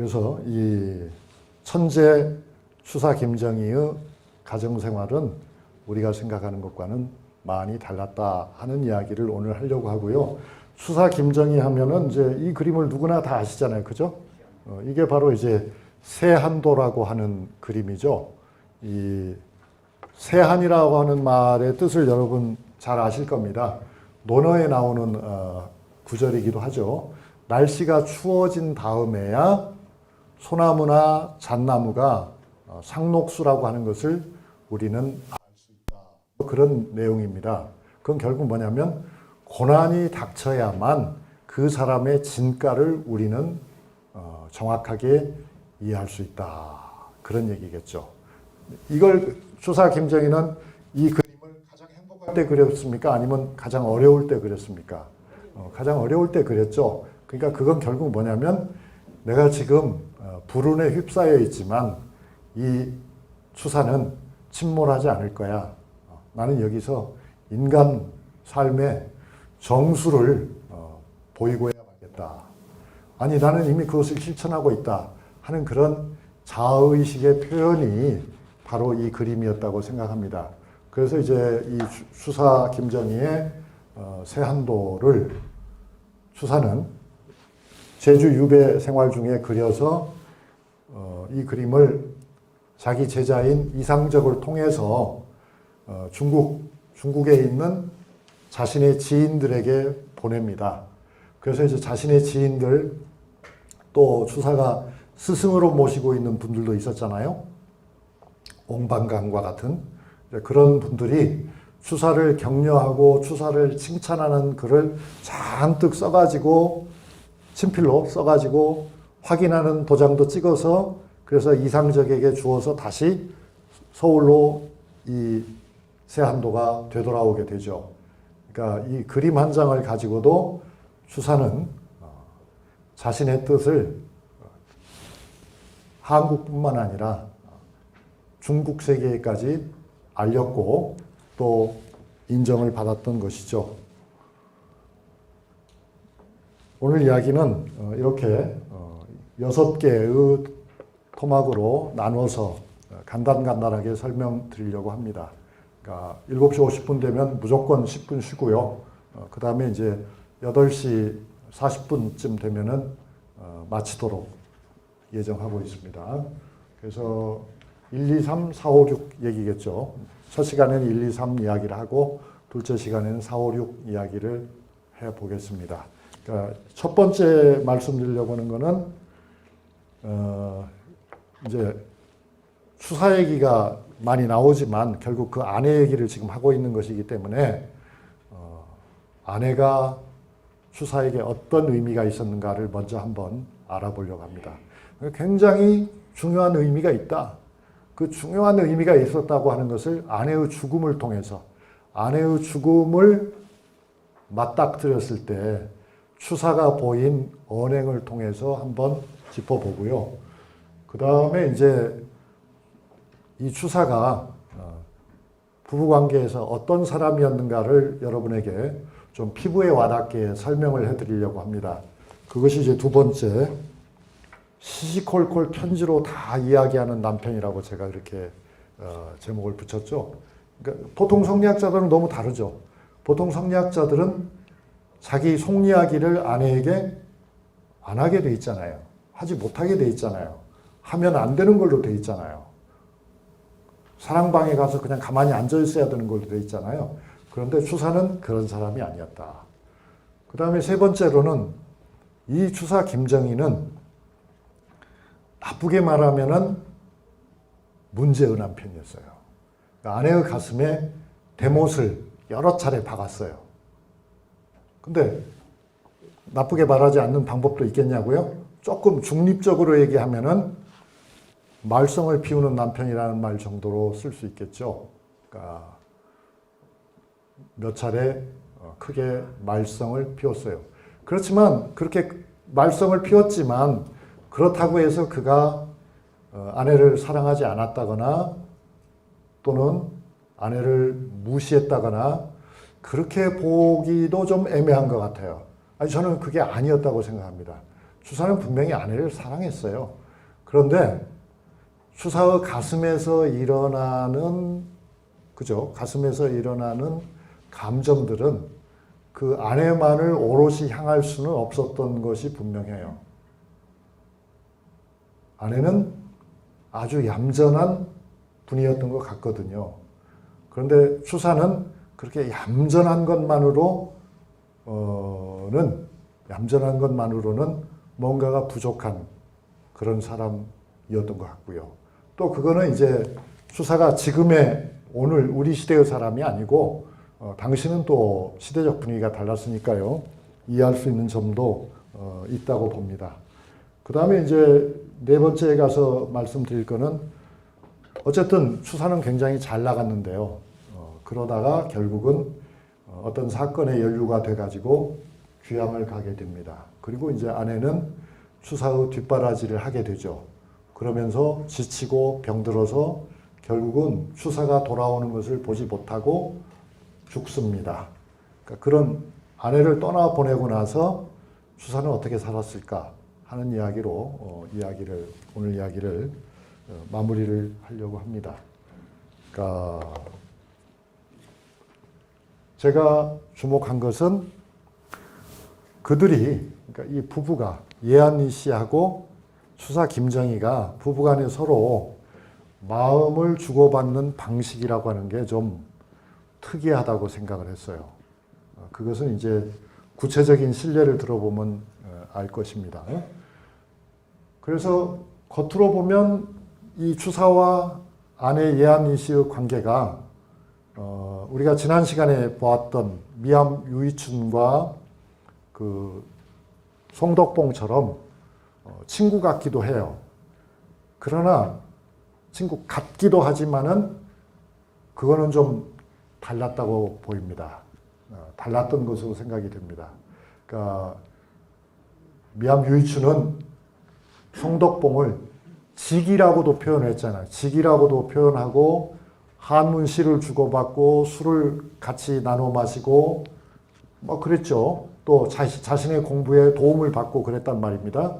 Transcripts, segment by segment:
그래서 이 천재 추사 김정희의 가정생활은 우리가 생각하는 것과는 많이 달랐다 하는 이야기를 오늘 하려고 하고요. 추사 김정희 하면은 이제 이 그림을 누구나 다 아시잖아요. 그죠? 어, 이게 바로 이제 세한도라고 하는 그림이죠. 이 세한이라고 하는 말의 뜻을 여러분 잘 아실 겁니다. 논어에 나오는 어, 구절이기도 하죠. 날씨가 추워진 다음에야 소나무나 잣나무가 어, 상록수라고 하는 것을 우리는 알 수 있다. 그런 내용입니다. 그건 결국 뭐냐면 고난이 닥쳐야만 그 사람의 진가를 우리는 어, 정확하게 이해할 수 있다. 그런 얘기겠죠. 이걸 추사 김정희는 이 그림을 가장 행복할 때 그렸습니까? 아니면 가장 어려울 때 그렸습니까? 어, 가장 어려울 때 그렸죠. 그러니까 그건 결국 뭐냐면 내가 지금 어, 불운에 휩싸여 있지만 이 추사는 침몰하지 않을 거야. 어, 나는 여기서 인간 삶의 정수를 어, 보이고 해야겠다. 아니 나는 이미 그것을 실천하고 있다 하는 그런 자의식의 표현이 바로 이 그림이었다고 생각합니다. 그래서 이제 이 수- 수사 김정희의 어, 세한도를 수사는 제주 유배 생활 중에 그려서 어, 이 그림을 자기 제자인 이상적을 통해서 어, 중국 중국에 있는 자신의 지인들에게 보냅니다. 그래서 이제 자신의 지인들 또 추사가 스승으로 모시고 있는 분들도 있었잖아요. 옹방강과 같은 그런 분들이 추사를 격려하고 추사를 칭찬하는 글을 잔뜩 써가지고 친필로 써가지고 확인하는 도장도 찍어서 그래서 이상적에게 주어서 다시 서울로 이 세한도가 되돌아오게 되죠. 그러니까 이 그림 한 장을 가지고도 추사는 어, 자신의 뜻을 어, 한국뿐만 아니라 중국 세계까지 알렸고 또 인정을 받았던 것이죠. 오늘 이야기는 어, 이렇게 어, 여섯 개의 토막으로 나눠서 어, 간단간단하게 설명드리려고 합니다. 그러니까 7시 50분 되면 무조건 10분 쉬고요. 그 다음에 이제 8시 40분쯤 되면은 어, 마치도록 예정하고 있습니다. 그래서 1, 2, 3, 4, 5, 6 얘기겠죠. 첫 시간에는 1, 2, 3 이야기를 하고 둘째 시간에는 4, 5, 6 이야기를 해 보겠습니다. 그러니까 첫 번째 말씀드리려고 하는 거는 어 이제 수사 얘기가 많이 나오지만 결국 그 아내 얘기를 지금 하고 있는 것이기 때문에 어 아내가 추사에게 어떤 의미가 있었는가를 먼저 한번 알아보려고 합니다. 굉장히 중요한 의미가 있다. 그 중요한 의미가 있었다고 하는 것을 아내의 죽음을 통해서 아내의 죽음을 맞닥뜨렸을 때 추사가 보인 언행을 통해서 한번 짚어보고요. 그 다음에 이제 이 추사가 어, 부부관계에서 어떤 사람이었는가를 여러분에게 좀 피부에 와닿게 설명을 해드리려고 합니다. 그것이 이제 두 번째 시시콜콜 편지로 다 이야기하는 남편이라고 제가 이렇게 어, 제목을 붙였죠. 그러니까 보통 성리학자들은 너무 다르죠. 보통 성리학자들은 자기 속 이야기를 아내에게 안 하게 돼 있잖아요. 하지 못하게 돼 있잖아요. 하면 안 되는 걸로 돼 있잖아요. 사랑방에 가서 그냥 가만히 앉아 있어야 되는 걸로 돼 있잖아요. 그런데 추사는 그런 사람이 아니었다. 그 다음에 세 번째로는 이 추사 김정희는 나쁘게 말하면은 문제의 남편이었어요. 그러니까 아내의 가슴에 대못을 여러 차례 박았어요. 근데 나쁘게 말하지 않는 방법도 있겠냐고요? 조금 중립적으로 얘기하면은 말썽을 피우는 남편이라는 말 정도로 쓸 수 있겠죠. 그러니까 몇 차례 어, 크게 말썽을 피웠어요. 그렇지만 그렇게 말썽을 피웠지만 그렇다고 해서 그가 어, 아내를 사랑하지 않았다거나 또는 아내를 무시했다거나 그렇게 보기도 좀 애매한 것 같아요. 아니 저는 그게 아니었다고 생각합니다. 추사는 분명히 아내를 사랑했어요. 그런데 추사의 가슴에서 일어나는 그죠? 가슴에서 일어나는 감정들은 그 아내만을 오롯이 향할 수는 없었던 것이 분명해요. 아내는 아주 얌전한 분이었던 것 같거든요. 그런데 추사는 그렇게 얌전한 것만으로 어는 얌전한 것만으로는 뭔가가 부족한 그런 사람이었던 것 같고요. 또 그거는 이제 추사가 지금의 오늘 우리 시대의 사람이 아니고 어, 당시는 또 시대적 분위기가 달랐으니까요. 이해할 수 있는 점도 어, 있다고 봅니다. 그 다음에 이제 네 번째에 가서 말씀드릴 거는 어쨌든 추사는 굉장히 잘 나갔는데요. 어, 그러다가 결국은 어, 어떤 사건에 연루가 돼가지고 귀향을 가게 됩니다. 그리고 이제 아내는 추사의 뒷바라지를 하게 되죠. 그러면서 지치고 병들어서 결국은 추사가 돌아오는 것을 보지 못하고 죽습니다. 그러니까 그런 아내를 떠나 보내고 나서 추사는 어떻게 살았을까 하는 이야기로 어, 이야기를 오늘 이야기를 어, 마무리를 하려고 합니다. 그러니까 제가 주목한 것은 그들이 그러니까 이 부부가 예한이 씨하고 추사 김정희가 부부간에 서로 마음을 주고받는 방식이라고 하는 게 좀 특이하다고 생각을 했어요. 어, 그것은 이제 구체적인 신뢰를 들어보면 어, 알 것입니다. 그래서 겉으로 보면 이 추사와 아내 예한이 씨의 관계가 어, 우리가 지난 시간에 보았던 미암 유이춘과 그 송덕봉처럼 어, 친구 같기도 해요. 그러나 친구 같기도 하지만은 그거는 좀 달랐다고 보입니다. 어, 달랐던 것으로 생각이 됩니다. 그러니까 미암 유이춘은 송덕봉을 직이라고도 표현했잖아요. 직이라고도 표현하고 한문 시를 주고받고 술을 같이 나눠 마시고 뭐 그랬죠. 또 자신, 자신의 공부에 도움을 받고 그랬단 말입니다.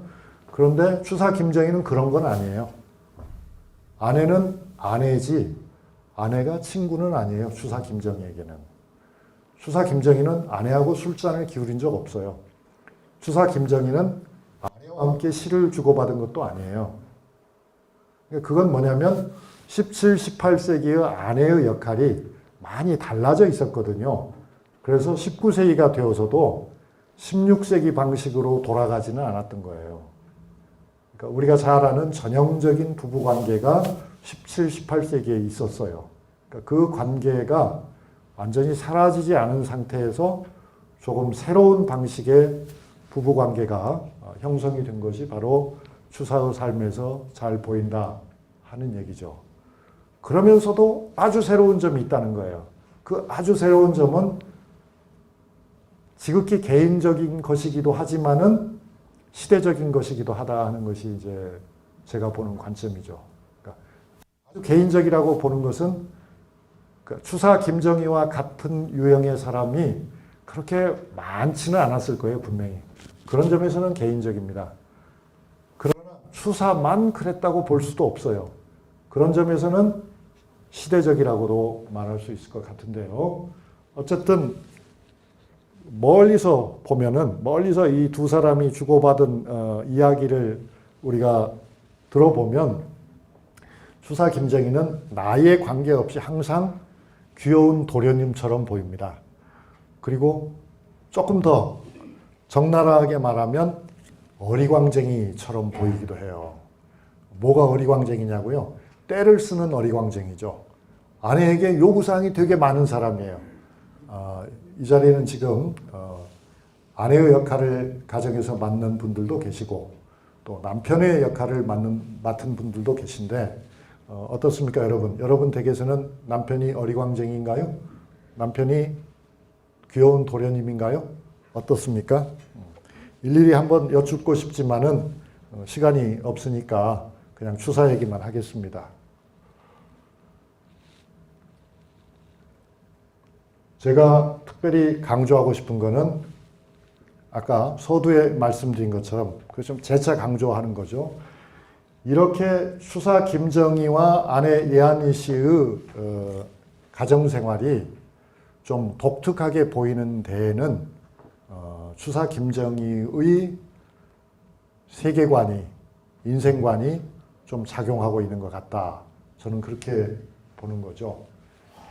그런데 추사 김정희는 그런 건 아니에요. 아내는 아내지 아내가 친구는 아니에요. 추사 김정희에게는. 추사 김정희는 아내하고 술잔을 기울인 적 없어요. 추사 김정희는 아내와 함께 시를 주고받은 것도 아니에요. 그러니까 그건 뭐냐면 17, 18세기의 아내의 역할이 많이 달라져 있었거든요. 그래서 19세기가 되어서도 16세기 방식으로 돌아가지는 않았던 거예요. 그러니까 우리가 잘 아는 전형적인 부부 관계가 17, 18세기에 있었어요. 그러니까 그 관계가 완전히 사라지지 않은 상태에서 조금 새로운 방식의 부부 관계가 형성이 된 것이 바로 추사의 삶에서 잘 보인다 하는 얘기죠. 그러면서도 아주 새로운 점이 있다는 거예요. 그 아주 새로운 점은 지극히 개인적인 것이기도 하지만은 시대적인 것이기도 하다 하는 것이 이제 제가 보는 관점이죠. 그러니까 아주 개인적이라고 보는 것은 그 추사 김정희와 같은 유형의 사람이 그렇게 많지는 않았을 거예요, 분명히. 그런 점에서는 개인적입니다. 그러나 추사만 그랬다고 볼 수도 없어요. 그런 점에서는 시대적이라고도 말할 수 있을 것 같은데요. 어쨌든 멀리서 보면은 멀리서 이 두 사람이 주고받은 어, 이야기를 우리가 들어보면 추사 김정희는 나이에 관계없이 항상 귀여운 도련님처럼 보입니다. 그리고 조금 더 적나라하게 말하면 어리광쟁이처럼 보이기도 해요. 뭐가 어리광쟁이냐고요? 때를 쓰는 어리광쟁이죠. 아내에게 요구사항이 되게 많은 사람이에요. 어, 이 자리에는 지금 어, 아내의 역할을 가정에서 맡는 분들도 계시고 또 남편의 역할을 맡는, 맡은 분들도 계신데 어, 어떻습니까 여러분? 여러분 댁에서는 남편이 어리광쟁인가요? 남편이 귀여운 도련님인가요? 어떻습니까? 일일이 한번 여쭙고 싶지만은 어, 시간이 없으니까 그냥 추사 얘기만 하겠습니다. 제가 특별히 강조하고 싶은 거는 아까 서두에 말씀드린 것처럼 그좀 재차 강조하는 거죠. 이렇게 수사 김정희와 아내 예한이 씨의 어, 가정 생활이 좀 독특하게 보이는 데에는 어, 수사 김정희의 세계관이 인생관이 좀 작용하고 있는 것 같다. 저는 그렇게 보는 거죠.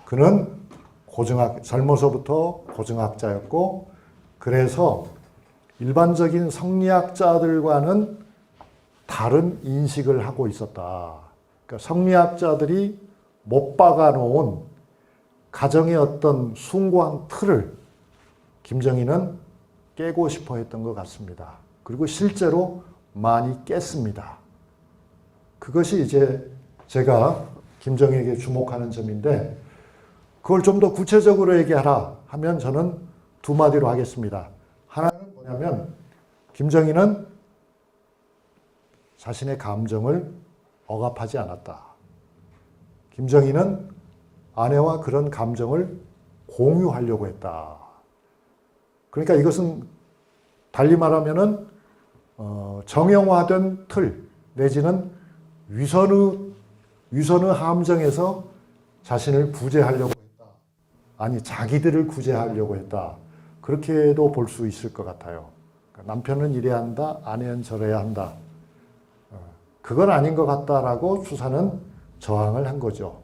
그는 고등학 젊어서부터 고등학자였고 그래서 일반적인 성리학자들과는 다른 인식을 하고 있었다. 그러니까 성리학자들이 못 박아 놓은 가정의 어떤 숭고한 틀을 김정희는 깨고 싶어 했던 것 같습니다. 그리고 실제로 많이 깼습니다. 그것이 이제 제가 김정희에게 주목하는 점인데 그걸 좀 더 구체적으로 얘기하라 하면 저는 두 마디로 하겠습니다. 하나는 뭐냐면 김정희는 자신의 감정을 억압하지 않았다. 김정희는 아내와 그런 감정을 공유하려고 했다. 그러니까 이것은 달리 말하면은 어, 정형화된 틀 내지는 위선의 위선의 함정에서 자신을 구제하려고 했다. 아니 자기들을 구제하려고 했다. 그렇게도 볼 수 있을 것 같아요. 그러니까 남편은 이래야 한다, 아내는 저래야 한다. 어, 그건 아닌 것 같다라고 수사는 저항을 한 거죠.